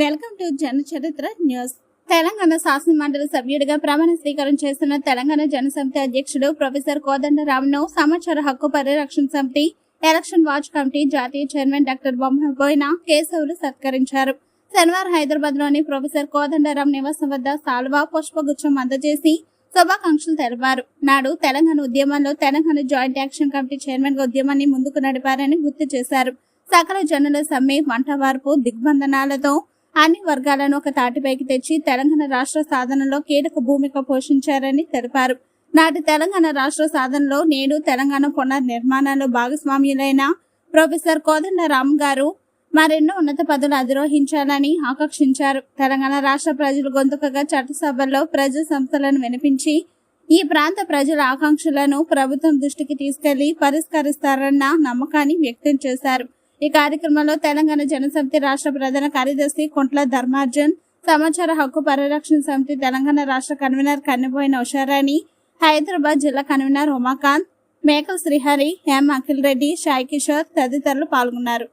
Welcome to జన చరిత్ర news. Telangana శాసనమండలి సభ్యుడిగా ప్రమాణ స్వీకారం చేస్తున్న తెలంగాణ జనసమితి అధ్యక్షుడు ప్రొఫెసర్ కోదండరామును సమాచార హక్కు పరిరక్షణ సమితి ఎలక్షన్ వాచ్ కమిటీ జాతీయ చైర్మన్ డాక్టర్ బొమ్మబోయిన కేశవులు సత్కరించారు. శనివారం హైదరాబాద్లోని ప్రొఫెసర్ కోదండరాం నివాసం వద్ద సాల్వా పుష్పగుచ్చం అందజేసి శుభాకాంక్షలు తెలిపారు. నాడు తెలంగాణ ఉద్యమంలో తెలంగాణ జాయింట్ యాక్షన్ కమిటీ చైర్మన్గా ఉద్యమాన్ని ముందుకు నడిపారని గుర్తు చేశారు. సకల జనుల సమ్మె వంటవార్పు దిగ్బంధనాలతో అన్ని వర్గాలను ఒక తాటిపైకి తెచ్చి తెలంగాణ రాష్ట్ర సాధనలో కీలక భూమిక పోషించారని తెలిపారు. నాటి తెలంగాణ రాష్ట్ర సాధనలో నేడు తెలంగాణ పునర్నిర్మాణంలో భాగస్వామ్యులైన ప్రొఫెసర్ కోదండరామ్ గారు మరెన్నో ఉన్నత పదవులు అధిరోహించాలని ఆకాంక్షించారు. తెలంగాణ రాష్ట్ర ప్రజలు గొంతుకగా చట్టసభల్లో ప్రజా సంస్థలను వినిపించి ఈ ప్రాంత ప్రజల ఆకాంక్షలను ప్రభుత్వం దృష్టికి తీసుకెళ్ళి పరిష్కరిస్తారన్న నమ్మకాన్ని వ్యక్తం చేశారు. ఈ కార్యక్రమంలో తెలంగాణ జనసమితి రాష్ట్ర ప్రధాన కార్యదర్శి కొంట్ల ధర్మార్జన్ సమాచార హక్కు పరిరక్షణ సమితి తెలంగాణ రాష్ట్ర కన్వీనర్ కన్నెబోయిన ఉషారాణి హైదరాబాద్ జిల్లా కన్వీనర్ ఉమాకాంత్ మేకల్ శ్రీహరి ఎం అఖిల్ రెడ్డి సాయి కిషోర్ తదితరులు పాల్గొన్నారు.